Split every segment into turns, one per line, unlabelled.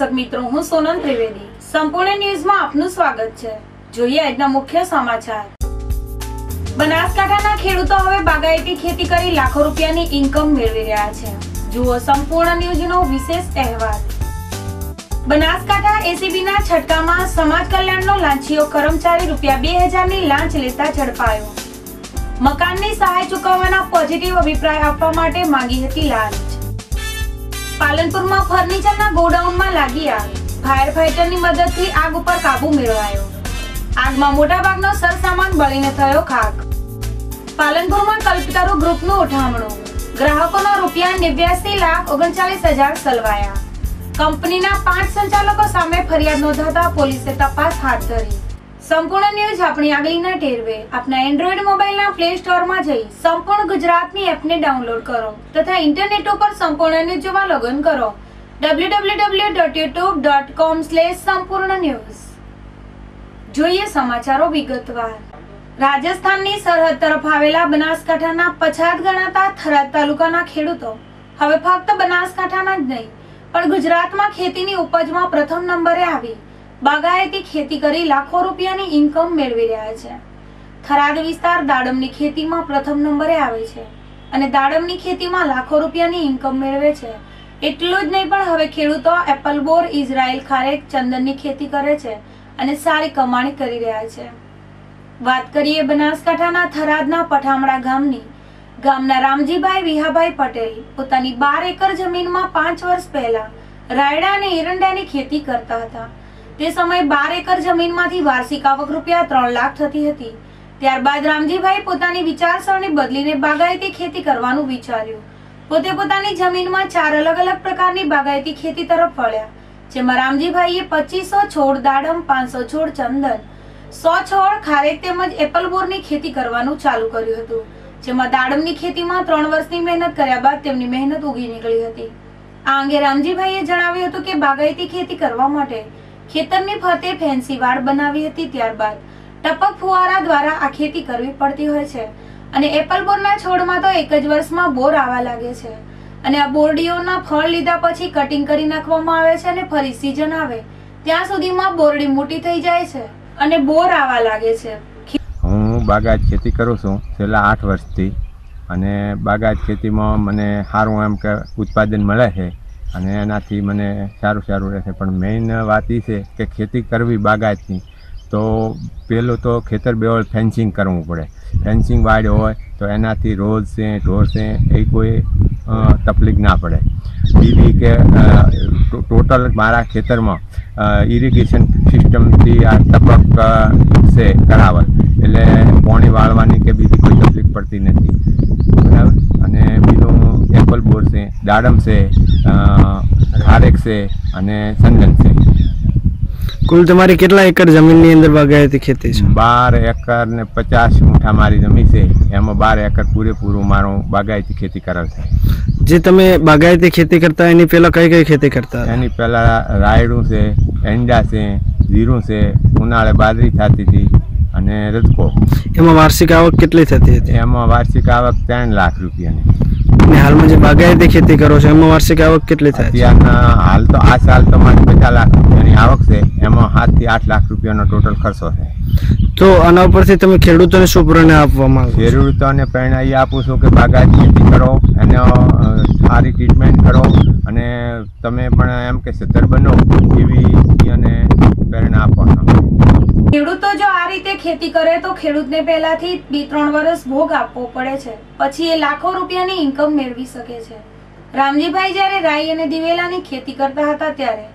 દર્શક મિત્રો, હું સોનલ ત્રિવેદી. સંપૂર્ણ ન્યૂઝમાં આપનું સ્વાગત છે. જોઈએ આજના મુખ્ય સમાચાર. બનાસકાંઠાના ખેડૂતો હવે બાગાયતી ખેતી કરી લાખો રૂપિયાની ઇન્કમ મેળવી રહ્યા છે. જુઓ સંપૂર્ણ ન્યૂઝનો વિશેષ અહેવાલ. બનાસકાંઠા એસીબી ના છટકામાં સમાજ કલ્યાણનો લાંચીયો કર્મચારી રૂપિયા બે હજારની લાંચ લેતા ઝડપાયો. મકાનની સહાય ચૂકવવાના પોઝિટિવ અભિપ્રાય આપવા માટે માંગી હતી લાંચ પાલનપુરમાં ફર્નિચરના ગોડાઉનમાં લાગી આગ. ફાયર ફાઈટરની મદદથી આગ ઉપર કાબુ મેળવાયો. આગમાં મોટાભાગનો સરસામાન બળીને થયો ખાક. પાલનપુરમાં કલ્પતરુ ગ્રુપનું ઉઠામણું. ગ્રાહકોના રૂપિયા નેવ્યાસી લાખ ઓગણચાલીસ હજાર સલવાયા. કંપનીના પાંચ સંચાલકો સામે ફરિયાદ નોંધાતા પોલીસે તપાસ હાથ ધરી. સંપૂર્ણ ન્યૂઝ આપણી આગળના ટેરવે. આપના એન્ડ્રોઈડ મોબાઈલના પ્લે સ્ટોરમાં જઈ સંપૂર્ણ ગુજરાતની એપને ડાઉનલોડ કરો તથા ઇન્ટરનેટ ઉપર સંપૂર્ણ ન્યૂઝ જોવા લોગિન કરો. www.youtube.com સંપૂર્ણ ન્યૂઝ. જોઈએ સમાચારો વિગતવાર. રાજસ્થાનની સરહદ તરફ આવેલા બનાસકાંઠાના પછાત ગણાતા થરાદ તાલુકાના ખેડૂતો હવે ફક્ત બનાસકાંઠાના જ નહીં, પણ ગુજરાતમાં ખેતીની ઉપજમાં પ્રથમ નંબરે આવી. બાગાયતી ખેતી કરી લાખો રૂપિયાની ઇન્કમ મેળવી રહ્યા છે. થરાદ વિસ્તાર દાડમની ખેતીમાં પ્રથમ નંબરે આવે છે અને દાડમની ખેતીમાં લાખો રૂપિયાની ઇન્કમ મેળવે છે. એટલું જ નહીં પણ હવે ખેડૂતો એપલ બોર ઇઝરાયલ ખારેક, ચંદનની ખેતી કરે છે અને સારી કમાણી કરી રહ્યા છે. વાત કરીએ બનાસકાંઠાના થરાદના પઠામડા ગામની. ગામના રામજીભાઈ વિહાભાઈ પટેલ પોતાની બાર એકર જમીનમાં પાંચ વર્ષ પહેલા રાયડા અને એરંડાની ખેતી કરતા હતા. તે સમયે બાર એકર જમીનમાંથી વાર્ષિક આવક રૂપિયા ત્રણ લાખ થતી હતી. ત્યારબાદ રામજીભાઈ પોતાની વિચારસરણી બદલીને બાગાયતી ખેતી કરવાનું વિચાર્યું. પોતે પોતાની જમીનમાં ચાર અલગ અલગ પ્રકારની બાગાયતી ખેતી તરફ વળ્યા, જેમાં રામજીભાઈએ પચીસો છોડ દાડમ, પાંચસો છોડ ચંદન, સો છોડ ખારેક તેમજ એપલબોરની ખેતી કરવાનું ચાલુ કર્યું હતું, જેમાં દાડમની ખેતીમાં ત્રણ વર્ષની મહેનત કર્યા બાદ તેમની મહેનત ઉગી નીકળી હતી. આ અંગે રામજીભાઈએ જણાવ્યું હતું કે બાગાયતી ખેતી કરવા માટે ખેતરની ફરતે ફેન્સી વાડ બનાવી હતી ત્યારબાદ. ટપક ફુવારા દ્વારા આ ખેતી કરવી પડતી હોય છે અને એપલ બોરના છોડમાં તો એક જ વર્ષમાં બોર આવવા લાગે છે. અને આ બોરડીઓના ફળ લીધા પછી કટિંગ કરી નાખવામાં આવે છે અને ફરી સીઝન આવે. ત્યાં સુધીમાં બોરડી મોટી થઈ જાય છે અને બોર આવવા લાગે છે.
હું બાગાયત ખેતી કરું છું છેલ્લા આઠ વર્ષથી અને બાગાયત ખેતીમાં મને સારું એમ કે ઉત્પાદન મળે છે. અને એનાથી મને સારું સારું રહેશે પણ મેઇન વાત એ છે કે ખેતી કરવી બાગાયતની, તો પહેલું તો ખેતર બેવળ ફેન્સિંગ કરવું પડે. ફેન્સિંગ વાડ હોય તો એનાથી રોજ છે, ઢોર છે, એ કોઈ તકલીફ ના પડે. બીજી કે ટોટલ મારા ખેતરમાં ઇરિગેશન સિસ્ટમથી આ ટપક છે કરાવલ. એટલે પાણી વાળવાની કે બીજી કોઈ તકલીફ પડતી નથી. બીજું બોર છે દાડમ છે ખારેક છે અને સંગન છે.
કુલ તમારી કેટલા એકર જમીનની અંદર બાગાયતી ખેતી છે?
બાર એકર ને પચાસ મૂઠા મારી જમીન છે. એમાં બાર એકર પૂરેપૂરું મારું બાગાયતી ખેતી કરેલ છે.
જે તમે બાગાયતી ખેતી કરતા એની પહેલાં કઈ કઈ ખેતી કરતા
એની પહેલાં રાયડું છે એંડા છે જીરું છે ઉનાળે બાજરી થતી હતી અને રજકો
એમાં વાર્ષિક આવક કેટલી થતી હતી?
એમાં વાર્ષિક આવક ત્રણ લાખ રૂપિયાની.
અને હાલમાં જે બાગાયતી ખેતી કરો છો એમાં વાર્ષિક આવક કેટલી થાય
હાલ તો આ સાલ તો મારી પચાસ લાખ રૂપિયાની આવક છે એમાં સાતથી આઠ લાખ રૂપિયાનો ટોટલ ખર્ચો છે.
તો આના ઉપરથી તમે ખેડૂતોને શું પ્રેરણા આપવા માંગો?
ખેડૂતોને પ્રેરણા એ આપું છું કે બાગાયત ખેતી કરો અને સારી ટ્રીટમેન્ટ કરો અને તમે પણ એમ કે સત્તર બનો એવી અને પ્રેરણા આપવાનો
ખેડૂતો જો આ રીતે ખેતી કરે તો ખેડૂતને પહેલાથી બે ત્રણ વર્ષ ભોગ આપવો પડે છે. પછી એ લાખો રૂપિયાની ઇન્કમ મેળવી શકે છે. રામજીભાઈ જ્યારે રાઈ અને દિવેલાની ખેતી કરતા હતા ત્યારે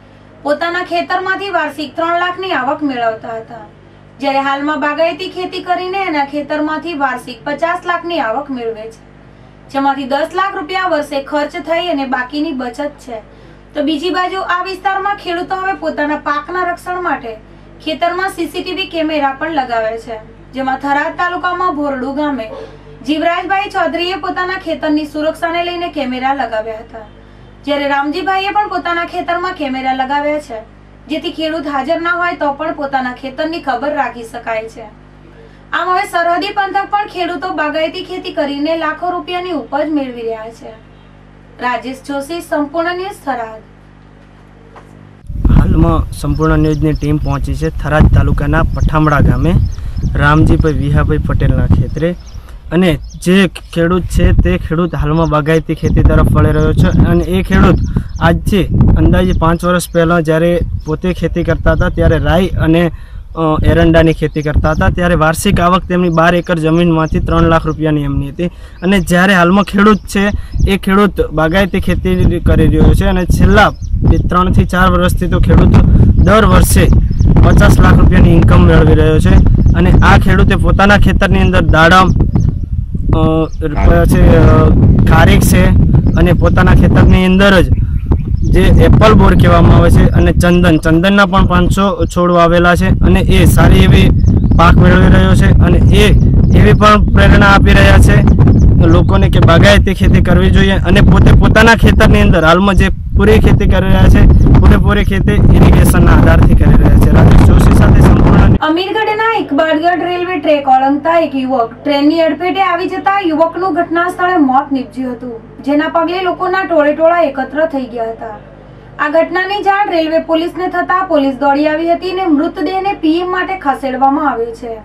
પોતાના ખેતરમાંથી વાર્ષિક ત્રણ લાખની આવક મેળવતા હતા. જ્યારે હાલમાં બાગાયતી ખેતી કરીને એના ખેતરમાંથી વાર્ષિક પચાસ લાખની આવક મેળવે છે. જેમાંથી દસ લાખ રૂપિયા વર્ષે ખર્ચ થઈ અને બાકીની બચત છે. તો બીજી બાજુ આ વિસ્તારમાં ખેડૂતો હવે પોતાના પાકના રક્ષણ માટે ખેતરમાં સીસીટીવી કેમેરા પણ લગાવે છે, જેમાં થરાદ તાલુકામાં ભોરડુ ગામે જીવરાજભાઈ ચૌધરીએ પોતાના ખેતરની સુરક્ષાને લઈને કેમેરા લગાવ્યા હતા. જ્યારે રામજીભાઈએ પણ પોતાના ખેતરમાં કેમેરા લગાવ્યા છે, જેથી ખેડૂત હાજર ના હોય તો પણ પોતાના ખેતરની ખબર રાખી શકાય છે. આમ હવે સરહદી પંથક પણ ખેડૂતો બાગાયતી ખેતી કરીને લાખો રૂપિયાની ઉપજ મેળવી રહ્યા છે. રાજેશ જોશી, સંપૂર્ણ ન્યૂઝ થરાદ.
હાલમાં સંપૂર્ણ ન્યૂઝની ટીમ પહોંચી છે. થરાદ તાલુકાના પઠામડા ગામે રામજીભાઈ વિહાભાઈ પટેલના ખેતરે. અને જે ખેડૂત છે તે ખેડૂત હાલમાં બાગાયતી ખેતી તરફ વળી રહ્યો છે. અને એ ખેડૂત આજથી અંદાજે પાંચ વર્ષ પહેલાં જ્યારે પોતે ખેતી કરતા હતા, ત્યારે રાઈ અને એરંડાની ખેતી કરતા હતા. ત્યારે વાર્ષિક આવક તેમની બાર એકર જમીનમાંથી ત્રણ લાખ રૂપિયાની એમની હતી. અને જ્યારે હાલમાં ખેડૂત છે એ ખેડૂત બાગાયતી ખેતી કરી રહ્યો છે અને છેલ્લા બે ત્રણથી ચાર વર્ષથી તો ખેડૂત દર વર્ષે પચાસ લાખ રૂપિયાની ઇન્કમ મેળવી રહ્યો છે. અને આ ખેડૂતે પોતાના ખેતરની અંદર દાડમ છે ખારેક છે અને પોતાના ખેતરની અંદર જ જે એપલ બોર કહેવામાં આવે છે અને ચંદન. ચંદનના પણ પાંચસો છોડ વાવેલા છે અને એ સારી એવી પાક મેળવી રહ્યો છે અને એ એવી પણ પ્રેરણા આપી રહ્યા છે લોકોને કે બાગાયતી ખેતી કરવી જોઈએ અને પોતે પોતાના ખેતરની અંદર હાલમાં જે પૂરી ખેતી કરી રહ્યા છે. પૂરેપૂરી ખેતી ઇરિગેશનના આધારથી કરી રહ્યા છે. રાજેશ જોશી સાથે સંપૂર્ણ
અમીરગઢના ઇકબાલગઢ રેલવે ટ્રેક એક યુવક ઘટનાની જાણ રેલવે પોલીસને થતા પોલીસ દોડી આવી હતી અને મૃતદેહને પીએમ માટે ખસેડવામાં આવ્યો છે.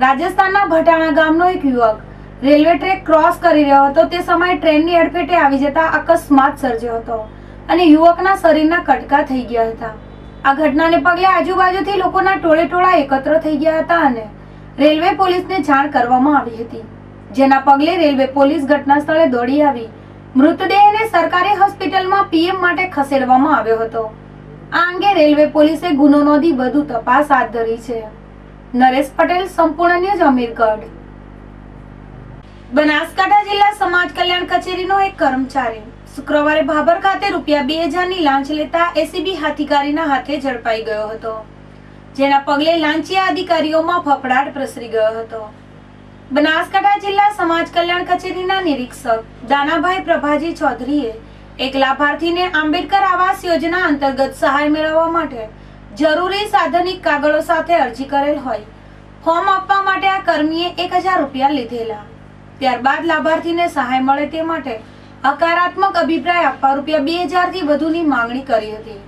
રાજસ્થાનના ભટાણા ગામનો એક યુવક રેલવે ટ્રેક ક્રોસ કરી રહ્યો હતો. તે સમયે ટ્રેનની અડફેટે આવી જતા અકસ્માત સર્જ્યો હતો. અને યુવકના શરીરના કટકા થઈ ગયા હતા. આ ઘટનાને પગલે આજુબાજુથી લોકોના ટોળે ટોળા એકત્ર થઈ ગયા હતા અને રેલવે પોલીસને જાણ કરવામાં આવી હતી. જેના પગલે રેલવે પોલીસ ઘટના સ્થળે દોડી આવી. મૃતદેહને સરકારી હોસ્પિટલમાં પીએમ માટે ખસેડવામાં આવ્યો હતો. આ અંગે રેલવે પોલીસે ગુનો નોંધી વધુ તપાસ હાથ ધરી છે. નરેશ પટેલ, સંપૂર્ણ ન્યૂઝ અમીરગઢ. બનાસકાંઠા જિલ્લા સમાજ કલ્યાણ કચેરીનો એક કર્મચારી શુક્રવારે ભાભર ખાતે રૂપિયા બે હજારની લાંચ લેતા એસીબી હાથીકારીના હાથે ઝડપાઈ ગયો હતો, જેના પગલે લાંચિયા અધિકારીઓમાં ફફડાટ પ્રસરી ગયો હતો. બનાસકાંઠા જિલ્લા સમાજ કલ્યાણ કચેરીના નિરીક્ષક દાનાભાઈ પ્રભાજી ચૌધરીએ એક લાભાર્થીને આંબેડકર આવાસ યોજના અંતર્ગત સહાય મેળવવા માટે જરૂરી સાધનિક કાગળો સાથે અરજી કરેલ હોય, ફોર્મ આપવા માટે આ કર્મીએ એક હજાર રૂપિયા લીધેલા. ત્યારબાદ લાભાર્થીને સહાય મળે તે માટે હકારાત્મક અભિપ્રાય આપવા રૂપિયા બે હજારથી વધુની માંગણી કરી હતી.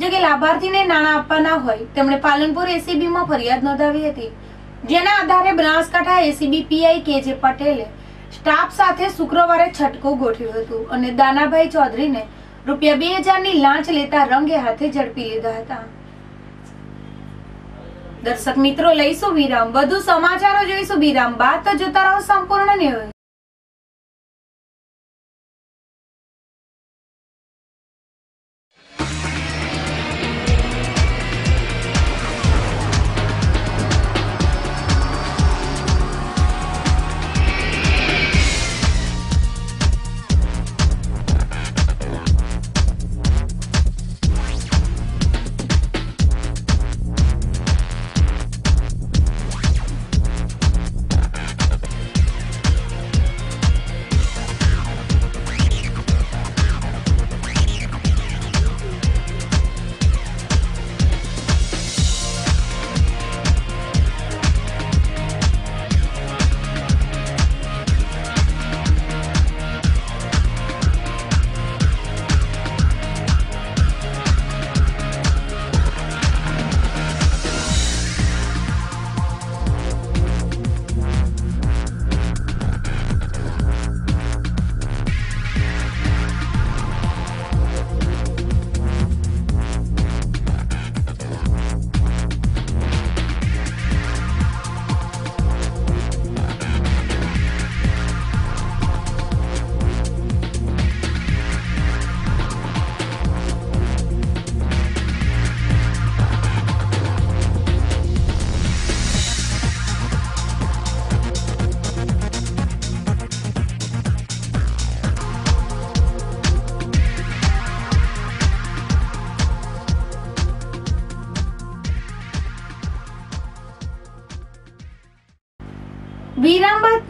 જો કે લાભાર્થીને નાણાં આપવાના હોય, તેમણે પાલનપુર એસીબીમાં ફરિયાદ નોંધાવી હતી. જેના આધારે બનાસકાંઠા એસીબી પીઆઈ કે જે પટેલે સ્ટાફ સાથે શુક્રવારે છટકો ગોઠવ્યું હતું અને દાનાભાઈ ચૌધરીને રૂપિયા બે હજારની લાંચ લેતા રંગે હાથે ઝડપી લીધા હતા. દર્શક મિત્રો, લઈશું વિરામ. વધુ સમાચારો જોઈશું. વિરામ બાદ તો જોતા રહો સંપૂર્ણ ન્યૂઝ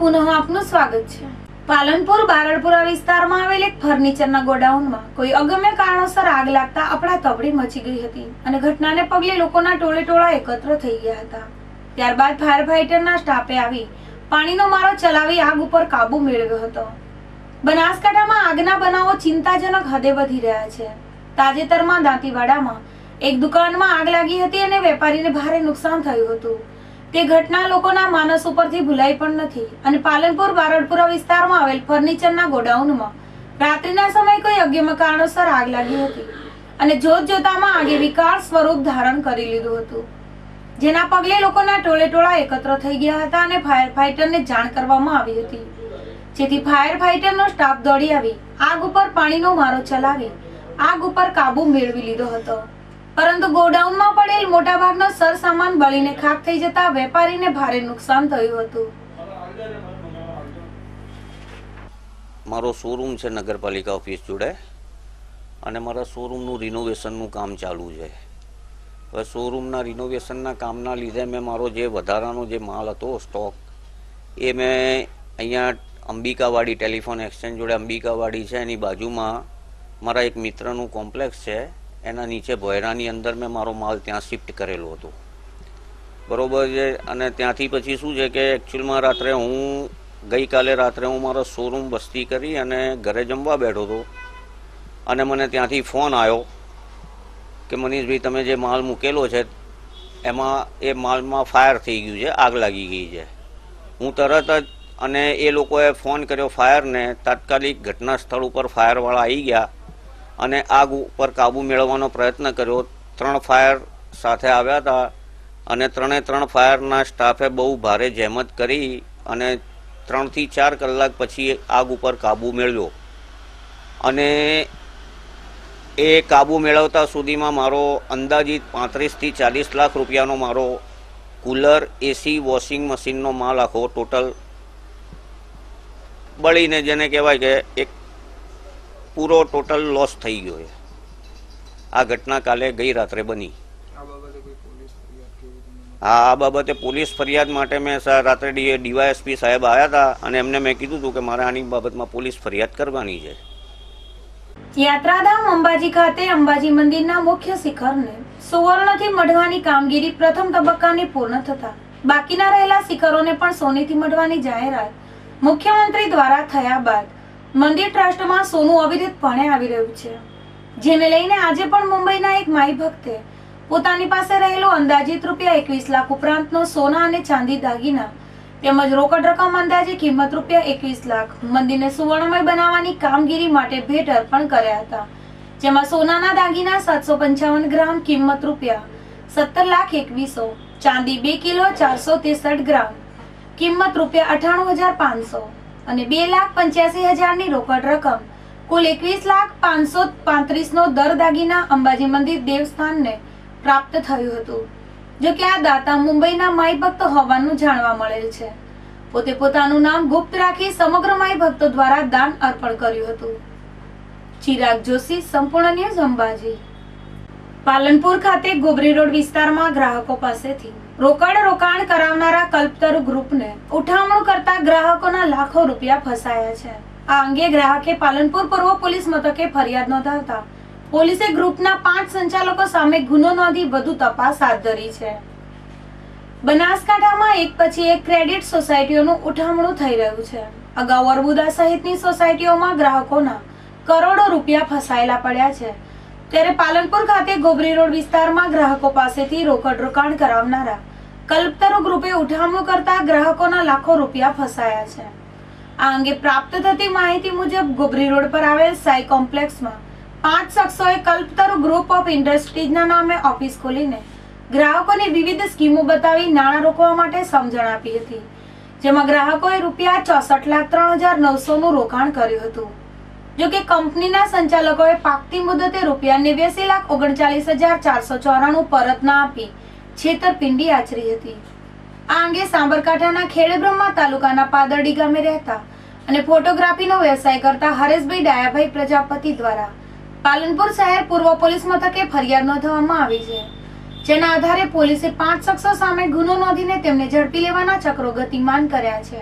પુનઃ આપનું સ્વાગત છે. પાલનપુર બારડપુરા વિસ્તારમાં આવેલ એક ફર્નિચરના ગોડાઉનમાં કોઈ અગમ્ય કારણોસર આગ લાગતા અફડાતફડી મચી ગઈ હતી અને ઘટનાને પગલે લોકોના ટોળે ટોળા એકત્ર થઈ ગયા હતા. ત્યારબાદ ફાયર ફાઈટરના સ્ટાફે આવી પાણીનો મારો ચલાવી આગ ઉપર કાબુ મેળવ્યો હતો. બનાસકાંઠામાં આગના બનાવો ચિંતાજનક હદે વધી રહ્યા છે. તાજેતરમાં દાંતીવાડામાં એક દુકાનમાં આગ લાગી હતી અને વેપારીને ભારે નુકસાન થયું હતું. તે ઘટના લોકોના માનસ ઉપરથી ભૂલાઈ પણ નથી અને પાલનપુર, બારડપુરા વિસ્તારમાં આવેલ ફર્નિચરના ગોડાઉનમાં રાત્રિના સમયે કોઈ અજ્ઞમ કારણોસર આગ લાગી હતી અને જોત જોતામાં આગે વિકાર સ્વરૂપ ધારણ કરી લીધું હતું. જેના પગલે લોકોના ટોળે ટોળા એકત્ર થઈ ગયા હતા અને ફાયર ફાઈટરને જાણ કરવામાં આવી હતી. જેથી ફાયર ફાઈટરનો સ્ટાફ દોડી આવી, આગ ઉપર પાણીનો મારો ચલાવી, આગ ઉપર કાબુ મેળવી લીધો હતો. પરંતુ ગોડાઉનમાં પડેલ મોટાભાગનો સરસામાન બળીને ખાક થઈ જતા વેપારીને ભારે નુકસાન થયું હતું.
મારો શોરૂમ છે, નગરપાલિકા ઓફિસ જોડે. અને મારા શોરૂમનું રિનોવેશનનું કામ ચાલુ છે. હવે શોરૂમના રિનોવેશનના કામના લીધે મેં મારો જે વધારાનો જે માલ હતો સ્ટોક એ મેં અહીંયા અંબિકાવાડી ટેલિફોન એક્સચેન્જ જોડે અંબિકાવાડી છે, એની બાજુમાં મારા એક મિત્રનું કોમ્પ્લેક્સ છે. એના નીચે ભોયરાની અંદર મેં મારો માલ ત્યાં શિફ્ટ કરેલો હતો. બરોબર છે? અને ત્યાંથી પછી શું છે કે એકચ્યુઅલમાં રાત્રે હું ગઈકાલે રાત્રે હું મારો શોરૂમ બસ્તી કરી અને ઘરે જમવા બેઠો હતો. અને મને ત્યાંથી ફોન આવ્યો કે મનીષભાઈ, તમે જે માલ મૂકેલો છે, એમાં એ માલમાં ફાયર થઈ ગયું છે, આગ લાગી ગઈ છે. હું તરત જ અને એ લોકોએ ફોન કર્યો ફાયરને તાત્કાલિક ઘટના સ્થળ ઉપર ફાયરવાળા આવી ગયા. અને આગ ઉપર કાબૂ મેળવવાનો પ્રયત્ન કર્યો. ત્રણ ફાયર સાથે આવ્યા હતા અને ત્રણે ત્રણ ફાયરના સ્ટાફે બહુ ભારે જહેમત કરી અને ત્રણથી ચાર કલાક પછી આગ ઉપર કાબૂ મેળવ્યો. અને એ કાબૂ મેળવતા સુધીમાં મારો અંદાજિત પાંત્રીસથી ચાલીસ લાખ રૂપિયાનો મારો કુલર, એસી, વોશિંગ મશીનનો માલ આખો ટોટલ બળીને જેને કહેવાય કે એક પૂરો ટોટલ લોસ થઈ ગયો છે. આ ઘટના કાલે ગઈ રાત્રે બની. હા આ બાબતે પોલીસ ફરિયાદ માટે મેં રાત્રે ડીવાયએસપી સાહેબ આવ્યા હતા અને એમને મેં કીધું હતું કે મારે આની બાબતમાં પોલીસ ફરિયાદ કરવાની છે.
યાત્રાધામ અંબાજી ખાતે અંબાજી મંદિરના મુખ્ય શિખરને સુવર્ણથી મઢવાની કામગીરી પ્રથમ તબક્કાની પૂર્ણ થતા બાકીના રહેલા શિખરોને પણ સોનેથી મઢવાની જાહેરાત મુખ્યમંત્રી દ્વારા થયા બાદ મંદિર ટ્રસ્ટમાં સોનું અવિરતપણે આવી રહ્યું છે. જેને લઈને આજે પણ મુંબઈના એક માઈ ભક્તે પોતાની પાસે રહેલો અંદાજિત રૂપિયા એકવીસ લાખ ઉપરાંતનો સોના અને ચાંદી દાગીના તેમજ રોકડ રકમ અંદાજે કિંમત રૂપિયા એકવીસ લાખ મંદિરને સુવર્ણમય બનાવવાની કામગીરી માટે ભેટ અર્પણ કર્યા હતા. જેમાં સોનાના દાગીના સાતસો પંચાવન ગ્રામ, કિંમત રૂપિયા સત્તર લાખ એકવીસો, ચાંદી બે કિલો ચારસો ત્રેસઠ ગ્રામ, કિંમત રૂપિયા અઠાણું હજાર પાંચસો અને બે લાખ પંચ્યાસી હજારની રોકડ રકમ. કુલ એકવીસ લાખ પાંચસો પાંત્રીસ નો દર દાગીના અંબાજી મંદિર દેવસ્થાનને પ્રાપ્ત થયું હતું. જો કે આ દાતા મુંબઈના માઈ ભક્ત હોવાનું જાણવા મળેલ છે. પોતે પોતાનું નામ ગુપ્ત રાખી સમગ્ર માઈ ભક્તો દ્વારા દાન અર્પણ કર્યું હતું. ચિરાગ જોશી, સંપૂર્ણ ન્યૂઝ અંબાજી. પાલનપુર ખાતે ગોબરી રોડ વિસ્તારમાં ગ્રાહકો પાસેથી રોકડ રોકાણ કરાવનારા કલ્પતરુ ગ્રુપને ઉઠામણું કરતા ગ્રાહકોના લાખો રૂપિયા ફસાયા છે. આ અંગે ગ્રાહકે પાલનપુર પૂર્વ પોલીસ મથકે ફરિયાદ નોંધાવતા પોલીસે ગ્રુપના પાંચ સંચાલકો સામે ગુનો નોંધી વધુ તપાસ હાથ ધરી છે. બનાસકાંઠામાં એક પછી એક ક્રેડિટ સોસાયટીઓનું ઉઠામણું થઈ રહ્યું છે. અગાઉ અર્બુદા સહિતની સોસાયટીઓમાં ગ્રાહકોના કરોડો રૂપિયા ફસાયેલા પડ્યા છે. ત્યારે પાલનપુર ખાતે ગોબરી રોડ વિસ્તારમાં ગ્રાહકો પાસેથી રોકડ રોકાણ કરાવનારા કલ્પતરુ ગ્રુપે ઉઠામણું કરતા ગ્રાહકોના લાખો રૂપિયા ફસાયા છે. આ અંગે પ્રાપ્ત થતી માહિતી મુજબ ગોબરી રોડ પર આવેલ સાઈ કોમ્પ્લેક્સમાં પાંચ શખ્સોએ કલ્પતરુ ગ્રુપ ઓફ ઇન્ડસ્ટ્રીઝના નામે ઓફિસ ખોલીને ગ્રાહકોને વિવિધ સ્કીમો બતાવી નાણાં રોકવા માટે સમજણ આપી હતી, જેમાં ગ્રાહકોએ રૂપિયા ચોસઠ લાખ ત્રણ હજાર નવસોનું રોકાણ કર્યું હતું. જો કે કંપનીના સંચાલકોએ પાકતી મુદતે રૂપિયા નેવ્યાસી લાખ ઓગણચાલીસ હજાર ચારસો ચોરાણું પરત ના આપી છેતરપિંડી આચરી હતી. આ અંગે સાબરકાંઠાના ખેડબ્રહ્મા તાલુકાના પાદરડી ગામે રહેતા અને ફોટોગ્રાફીનો વ્યવસાય કરતા હરેશભાઈ ડાયાભાઈ પ્રજાપતિ દ્વારા પાલનપુર શહેર પૂર્વ પોલીસ મથકે ફરિયાદ નોંધવામાં આવી છે, જેના આધારે પોલીસે પાંચ શખ્સો સામે ગુનો નોંધીને તેમને ઝડપી લેવાના ચક્રો ગતિમાન કર્યા છે.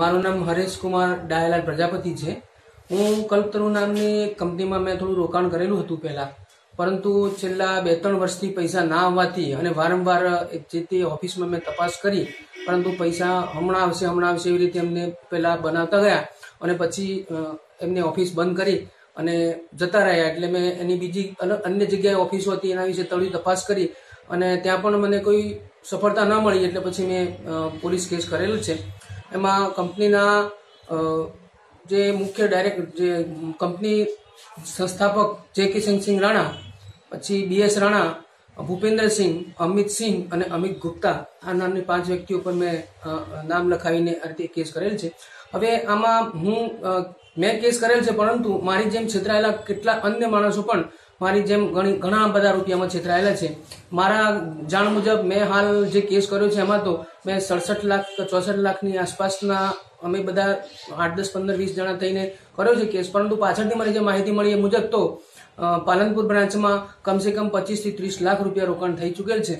મારું નામ હરેશ કુમાર ડાયાલાલ પ્રજાપતિ છે. હું કલ્પતરુ નામની કંપનીમાં મેં થોડું રોકાણ કરેલું હતું પહેલા. પરંતુ છેલ્લા બે ત્રણ વર્ષથી પૈસા ના આવવાથી અને વારંવાર જે તે ઓફિસમાં મેં તપાસ કરી, પરંતુ પૈસા હમણાં આવશે હમણાં આવશે એવી રીતે એમને પહેલાં બનાવતા ગયા અને પછી એમને ઓફિસ બંધ કરી અને જતા રહ્યા. એટલે મેં એની બીજી અન- અન્ય જગ્યાએ ઓફિસો હતી એના વિશે તળી તપાસ કરી અને ત્યાં પણ મને કોઈ સફળતા ન મળી. એટલે પછી મેં પોલીસ કેસ કરેલો છે. એમાં કંપનીના જે મુખ્ય ડાયરેક્ટ, જે કંપની સંસ્થાપક જે કિશન સિંહ રાણા પછી બીએસ રાણા ભૂપેન્દ્રસિંહ અમિતસિંહ અને અમિત ગુપ્તા, આ નામની પાંચ વ્યક્તિઓ પર મેં નામ લખાવીને આ રીતે કેસ કરેલ છે. હવે આમાં હું મેં કેસ કરેલ છે, પરંતુ મારી જેમ છેતરાયેલા કેટલા અન્ય માણસો પણ મારી જેમ ઘણી ઘણા બધા રૂપિયામાં છેતરાયેલા છે. મારા જાણ મુજબ મેં હાલ જે કેસ કર્યો છે એમાં તો મેં સડસઠ લાખ કે ચોસઠ લાખની આસપાસના અમે બધા આઠ દસ પંદર વીસ જણા થઈને કર્યો છે કેસ, પરંતુ પાછળથી મને જે માહિતી મળી એ મુજબ તો પાલનપુર બ્રાન્ચમાં કમસે કમ પચીસથી ત્રીસ લાખ રૂપિયા રોકાણ થઈ ચૂકેલ છે.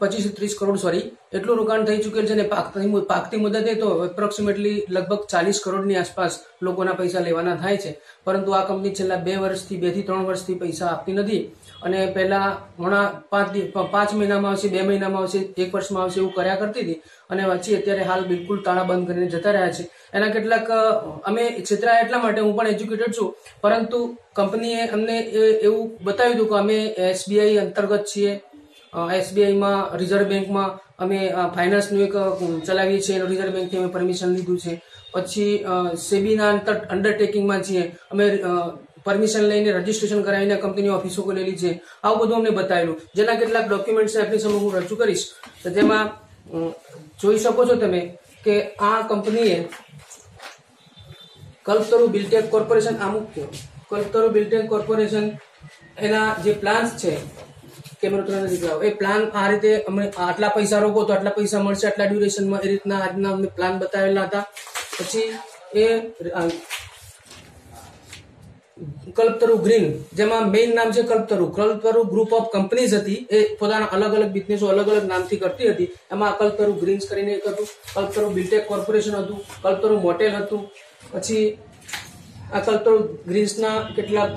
પચીસથી ત્રીસ કરોડ સોરી એટલું રોકાણ થઈ ચૂકેલ છે અને પાકતી પાકતી મુદતે તો એપ્રોક્સિમેટલી લગભગ ચાલીસ કરોડની આસપાસ લોકોના પૈસા લેવાના થાય છે. પરંતુ આ કંપની છેલ્લા બે વર્ષથી, બેથી ત્રણ વર્ષથી પૈસા આપતી નથી. અને પહેલા ઘણા પાંચ પાંચ મહિનામાં આવશે, બે મહિનામાં આવશે, એક વર્ષમાં આવશે એવું કર્યા કરતી હતી. અને પછી અત્યારે હાલ બિલકુલ તાળા બંધ કરીને જતા રહ્યા છે. એના કેટલાક અમે છેતરાયા એટલા માટે હું પણ એજ્યુકેટેડ છું. પરંતુ કંપનીએ અમને એવું બતાવ્યું હતું કે અમે એસબીઆઈ અંતર્ગત છીએ. એસબીઆઈમાં, રિઝર્વ બેંકમાં અમે ફાઇનાન્સનું એક ચલાવીએ છીએ. રિઝર્વ બેંકથી અમે પરમિશન લીધું છે. પછી સેબીના અંતર, અંડરટેકિંગમાં છીએ. અમે પરમિશન લઈને રજીસ્ટ્રેશન કરાવીને કંપનીની ઓફિસો ખોલેલી છે. આવું બધું અમને બતાવેલું. જેના કેટલાક ડોક્યુમેન્ટ્સ આપણી સમય હું રજૂ કરીશ. તો તેમાં જોઈ શકો છો તમે કે આ કંપનીએ કલ્પતરુ બિલ્ટેક કોર્પોરેશન અમુક કલ્પતરુ બિલ્ટેક કોર્પોરેશન એના જે પ્લાન્સ છે, કેમેરો તમને દેખાડો એ પ્લાન આ રીતે અમે આટલા પૈસા રોકો તો આટલા પૈસા મળશે, આટલા ડ્યુરેશનમાં એ રીતના આજના અમને પ્લાન બતાવેલા હતા. પછી એ કલ્પતરુ ગ્રીન, જેમાં મેઇન નામ છે Kalpataru. Kalpataru group of companies હતી. એ પોતાના અલગ અલગ બિઝનેસો અલગ અલગ નામથી કરતી હતી. એમાં કલ્પતરુ ગ્રીન્સ કરીને એક હતું, કલ્પતરુ બિલટેક કોર્પોરેશન હતું, કલ્પતરુ મોટેલ હતું. પછી આ કલ્પતરુ ગ્રીન્સના કેટલાક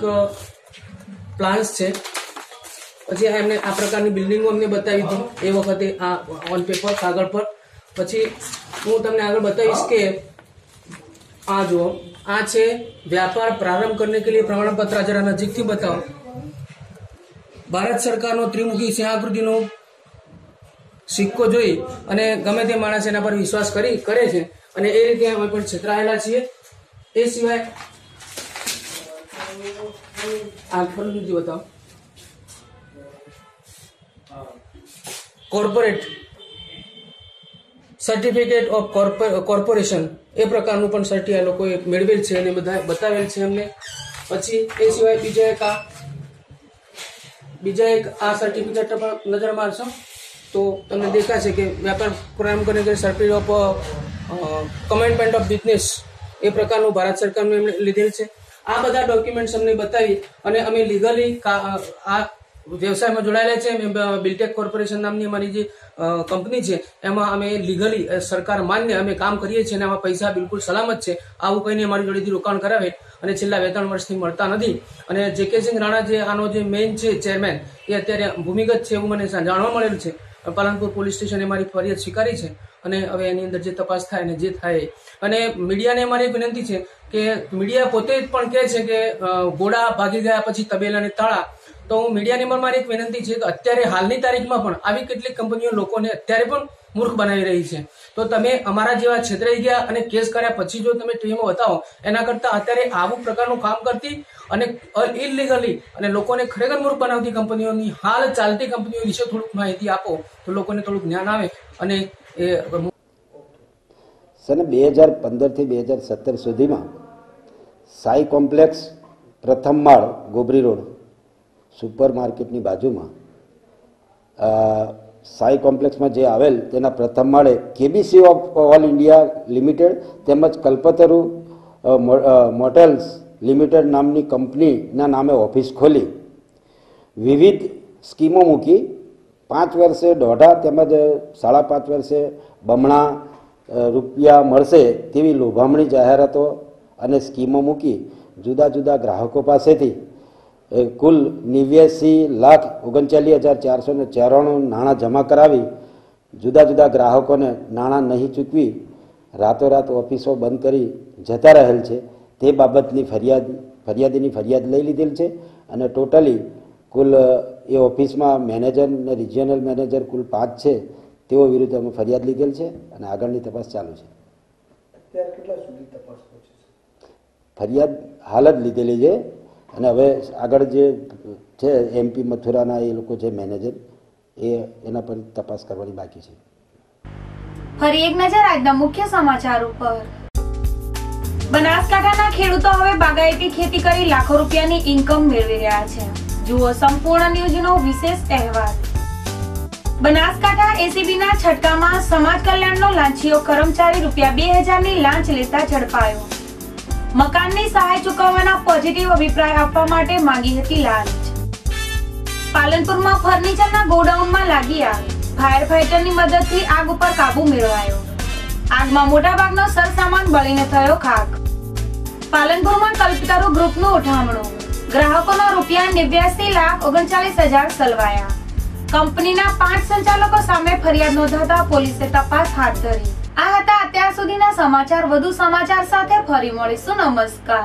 પ્લાન્સ છે. પછી આ એમને આ પ્રકારની બિલ્ડિંગો અમને બતાવી હતી. એ વખતે આ ઓન પેપર કાગળ પર. પછી હું તમને આગળ બતાવીશ કે, આ જુઓ. આ છે વ્યાપાર પ્રારંભ કરને કે લીએ પ્રમાણપત્ર જરા નજીકથી બતાવો. ભારત સરકારનો ત્રિમુખી સિંહાકૃતિનો સિક્કો જોઈ અને ગમે તે માણસ એના પર વિશ્વાસ કરી, કરે છે અને એ રીતે અમે પણ છેતરાયેલા છીએ. એ સિવાય આ ફરીથી બતાવો. કોર્પોરેટ સર્ટિફિકેટ ઓફ કોર્પોરેશન એ પ્રકારનું પણ સર્ટી આ લોકોએ મેળવેલ છે અને બધા બતાવેલ છે અમને પછી એ સિવાય બીજા એક આ બીજા એક આ સર્ટિફિકેટ પર નજર મારશો તો તમને દેખાશે કે વ્યાપાર પ્રારંભ કરીને કે certificate of commencement of business એ પ્રકારનું ભારત સરકારનું એમણે લીધેલ છે. આ બધા ડોક્યુમેન્ટ્સ અમને બતાવી અને અમે લીગલી આ વ્યવસાયમાં જોડાયેલા છે. બિલ્ટેક કોર્પોરેશન નામની અમારી જે કંપની છે, એમાં અમે લીગલી સરકાર માન્ય અમે કામ કરીએ છીએ અને આમાં પૈસા બિલકુલ સલામત છે. આવું કહીને અમારી જોડેથી રોકાણ કરાવે અને છેલ્લા બે ત્રણ વર્ષથી મળતા નથી. અને જે કે સિંહ રાણા જે, આનો જે મેઇન છે ચેરમેન એ અત્યારે ભૂમિગત છે એવું મને જાણવા મળેલું છે. પાલનપુર પોલીસ સ્ટેશને મારી ફરિયાદ સ્વીકારી છે અને હવે એની અંદર જે તપાસ થાય અને જે થાય. અને મીડિયાને મારી વિનંતી છે કે મીડિયા પોતે જ પણ કહે છે કે ઘોડા ભાગી ગયા પછી તબેલા અને તાળા. તો હું મીડિયાની પણ મારી એક વિનંતી છે કે અત્યારે હાલની તારીખમાં પણ આવી કેટલીક કંપનીઓ લોકોને અત્યારે પણ મૂર્ખ બનાવી રહી છે. તો તમે અમારા જેવા છેતરાઈ ગયા અને કેસ કર્યા પછી જો તમે ટીવીમાં બતાવો, એના કરતાં અત્યારે આવું પ્રકારનું કામ કરતી અને ઇલીગલી અને લોકોને ખરેખર મૂર્ખ બનાવતી કંપનીઓની હાલ ચાલતી કંપનીઓ વિશે થોડુંક માહિતી આપો, તો લોકોને થોડુંક જ્ઞાન આવે અને એ
સને બે હજાર પંદરથી બે હજાર સત્તર સુધીમાં સાઈ કોમ્પ્લેક્સ પ્રથમ માળ ગોબરી રોડ સુપર માર્કેટની બાજુમાં સાઈ કોમ્પ્લેક્સમાં જે આવેલ તેના પ્રથમ માળે KBC of all India limited તેમજ કલ્પતરુ મોટેલ્સ લિમિટેડ નામની કંપનીના નામે ઓફિસ ખોલી. વિવિધ સ્કીમો મૂકી, પાંચ વર્ષે દોઢા તેમજ સાડા પાંચ વર્ષે બમણા રૂપિયા મળશે તેવી લોભામણી જાહેરાતો અને સ્કીમો મૂકી જુદા જુદા ગ્રાહકો પાસેથી કુલ નેવ્યાસી લાખ ઓગણચાલીસ હજાર ચારસો ને ચોરાણું નાણાં જમા કરાવી જુદા જુદા ગ્રાહકોને નાણાં નહીં ચૂકવી રાતોરાત ઓફિસો બંધ કરી જતા રહેલ છે. તે બાબતની ફરિયાદ ફરિયાદીની ફરિયાદ લઈ લીધેલ છે અને ટોટલી કુલ એ ઓફિસમાં મેનેજર અને રિજિયનલ મેનેજર કુલ પાંચ છે. તેઓ વિરુદ્ધ અમે ફરિયાદ લીધેલ છે અને આગળની તપાસ ચાલુ છે? ફરિયાદ હાલ જ લીધેલી છે. અને હવે આગળ જે છે એમપી મથુરાના એ લોકો છે મેનેજર, એ એના પર તપાસ કરવાની બાકી છે.
ફરી એક નજર આજના મુખ્ય સમાચાર ઉપર. બનાસકાંઠાના ખેડૂતો હવે બાગાયતી ખેતી કરી લાખો રૂપિયાની ઇન્કમ મેળવી રહ્યા છે. જુઓ સંપૂર્ણ ન્યૂઝનો વિશેષ અહેવાલ. બનાસકાંઠા એસીબીના છટકામાં સમાજ કલ્યાણનો લાંચીયો કર્મચારી રૂપિયા બે હજારની લાંચ લેતા ઝડપાયો. મકાનની સહાય ચૂકવવાના પોઝિટિવ અભિપ્રાય આપવા માટે માંગી હતી લાંચ પાલનપુરમાં ફર્નિચરના ગોડાઉનમાં લાગી આગ. ફાયર ફાઈટરની મદદથી આગ ઉપર કાબુ મેળવાયો. આગમાં મોટાભાગનો સરસામાન બળીને થયો ખાક. પાલનપુરમાં કલ્પતરુ ગ્રુપનું ઉઠામણું. ગ્રાહકોના રૂપિયા નેવ્યાસી લાખ ઓગણચાલીસ હજાર સલવાયા. કંપનીના પાંચ સંચાલકો સામે ફરિયાદ નોંધાતા પોલીસે તપાસ હાથ ધરી. આ હતા અત્યાર સુધીના સમાચાર. વધુ સમાચાર સાથે ફરી મળીશું. નમસ્કાર.